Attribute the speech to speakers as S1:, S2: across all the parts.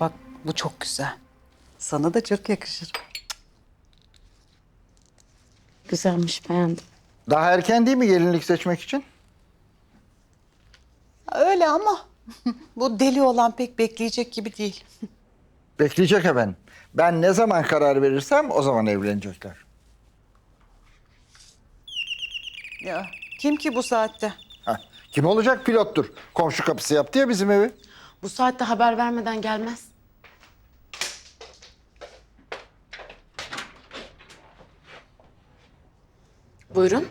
S1: Bak bu çok güzel. Sana da çok yakışır.
S2: Güzelmiş beğendim.
S3: Daha erken değil mi gelinlik seçmek için?
S1: Öyle ama bu deli olan pek bekleyecek gibi değil.
S3: Bekleyecek efendim. Ben ne zaman karar verirsem o zaman evlenecekler.
S1: Ya kim ki bu saatte?
S3: Heh, kim olacak pilottur. Komşu kapısı yaptı ya bizim evi.
S2: Bu saatte haber vermeden gelmez. Buyurun.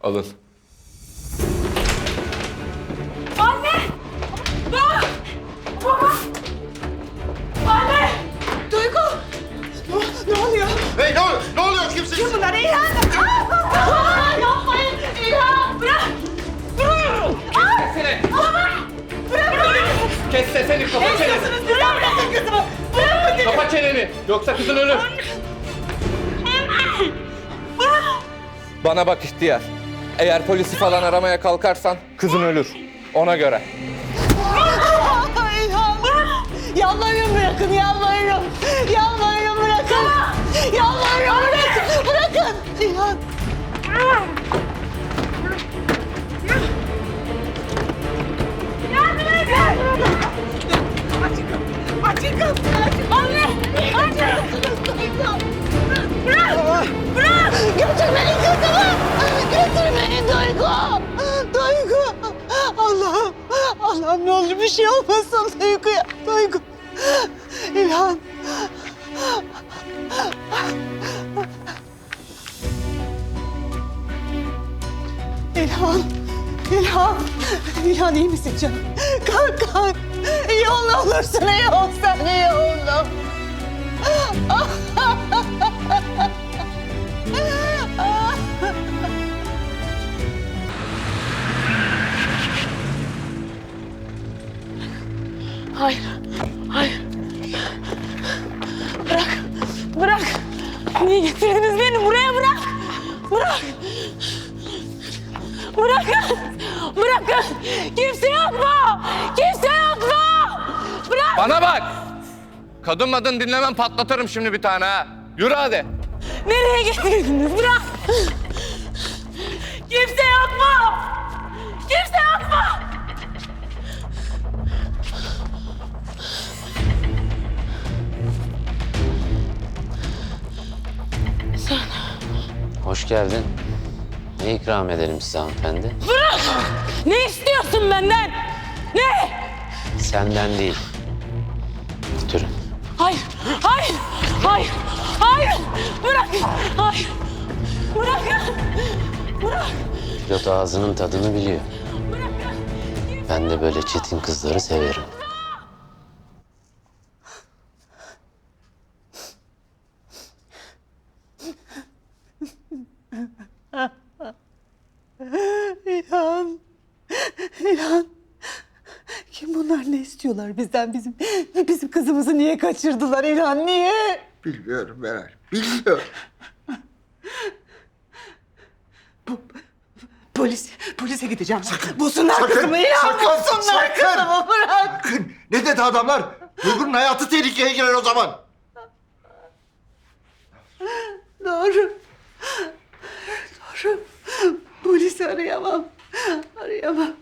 S4: Alın. Kes sesini, kapa çeneni.
S5: Bırakın kızımı. Bırakın.
S4: Kapa çeneni, yoksa kızın ölür. Bana bak ihtiyar. Eğer polisi falan aramaya kalkarsan kızın ölür. Ona göre.
S1: İlhan! Yalvarırım bırakın, yalvarırım. Yalvarırım Allah'ım ne olur bir şey olmasın Duygu'ya. Duygu! İlhan! İlhan! İlhan! İlhan iyi misin canım? Kalk kalk! İyi ol ne olursun iyi ol sen iyi ol ne
S2: Bırakın. Bırakın. Kimse yok mu? Kimse yok mu? Bırak.
S4: Bana bak! Kadın madın dinlemem patlatırım şimdi bir tane ha. Yürü hadi.
S2: Nereye getirdiniz? Bırak. Kimse yok mu? Kimse yok mu?
S6: Hoş geldin. Ne ikram edelim size hanımefendi?
S2: Ne istiyorsun benden? Ne?
S6: Senden değil. Götürün.
S2: Hayır, hayır, hayır, hayır. Bırak, hayır. Bırakın, bırak,
S6: Pilot ağzının tadını biliyor.
S2: bırakın.
S6: Ben de böyle çetin kızları severim.
S1: İlhan. İlhan. Kim bunlar ne istiyorlar bizden bizim bizim kızımızı niye kaçırdılar İlhan niye?
S3: Bilmiyorum Meral. Bilmiyorum.
S1: Polis polise gideceğim. Sakın. Bulsunlar
S3: sakın,
S1: kızımı İlhan
S3: sakın,
S1: bulsunlar
S3: sakın.
S1: kızımı bırak.
S3: Bakın ne dedi adamlar? Duygu'nun hayatı tehlikeye girer o zaman.
S1: Doğru. Doğru. Polisi arayamam. Arayamam.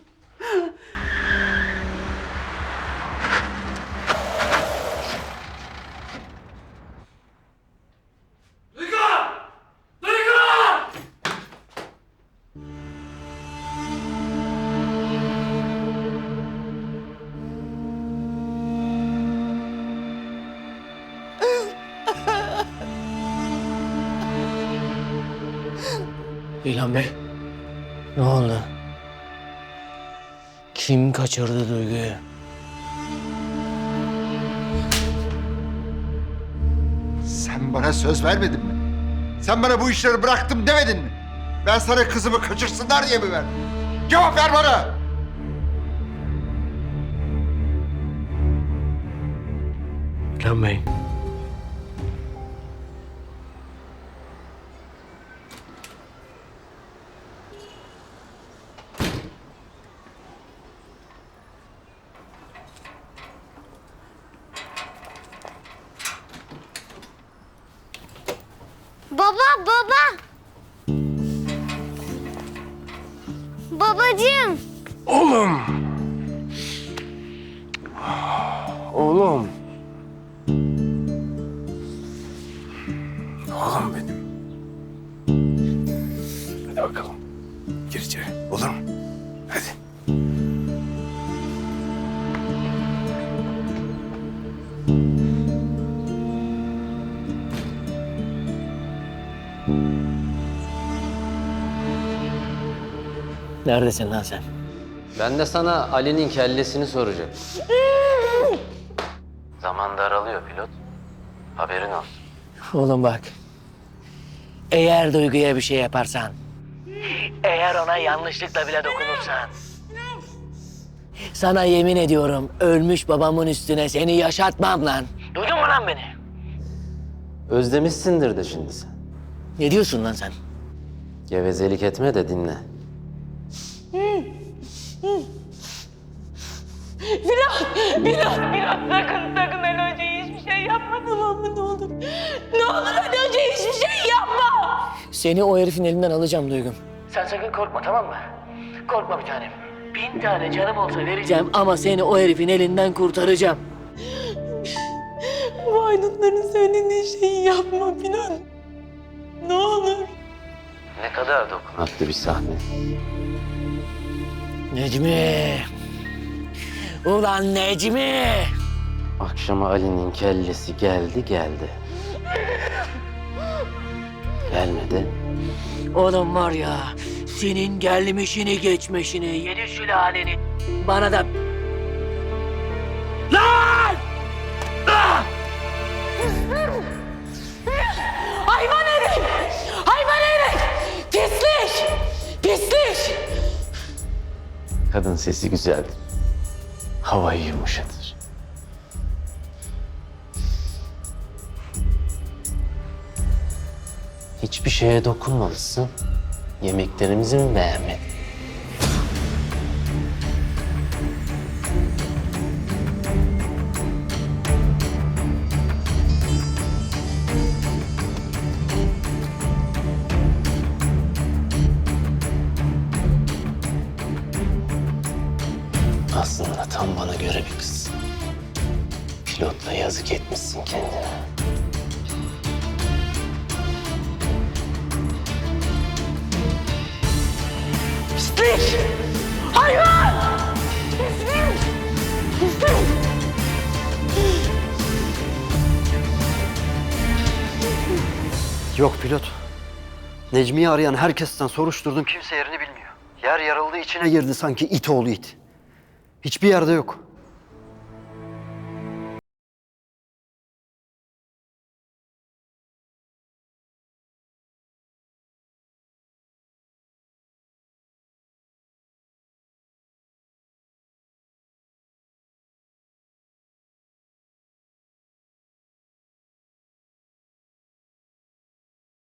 S7: İlhan Bey. Ne oldu? Kim kaçırdı Duygu'yu?
S3: Sen bana söz vermedin mi? Sen bana bu işleri bıraktım demedin mi? Ben sana kızımı kaçırsınlar diye mi verdim? Cevap ver bana!
S7: İlhan Bey.
S8: Baba, baba. Babacığım.
S7: Oğlum. Oğlum. Oğlum benim. Hadi bakalım. Gir içeri. Olur mu? Neredesin lan sen?
S6: Ben de sana Ali'nin kellesini soracağım. Zaman daralıyor pilot. Haberin olsun.
S7: Oğlum bak. Eğer Duygu'ya bir şey yaparsan, eğer ona yanlışlıkla bile dokunursan, sana yemin ediyorum ölmüş babamın üstüne seni yaşatmam lan. Duydun mu lan beni?
S6: Özlemişsindir de şimdi sen.
S7: Ne diyorsun lan sen?
S6: Gevezelik etme de dinle.
S2: Bilal, Bilal, Bilal sakın sakın el önce hiçbir şey yapma tamam mı ne olur. Ne olur el önce hiçbir şey yapma.
S7: Seni o herifin elinden alacağım Duygum. Sen sakın korkma tamam mı? Korkma bir tanem. Bin tane canım olsa vereceğim ama seni o herifin elinden kurtaracağım.
S2: Bu aydınların söylediği şeyi yapma Bilal. Ne olur.
S6: Ne kadar dokunaklı bir sahne.
S7: Necmi! Ulan Necmi!
S6: Akşama Ali'nin kellesi geldi geldi. Gelmedi.
S7: Oğlum var ya, senin gelmişini geçmişini, yedi sülaleni bana da...
S6: sesi güzeldir. Havayı yumuşatır. Hiçbir şeye dokunmamışsın. Yemeklerimizi mi beğenmedin?
S9: Yok pilot. Necmi'yi arayan herkesten soruşturdum. Kimse yerini bilmiyor. Yer yarıldı içine girdi sanki it oğlu it. Hiçbir yerde yok.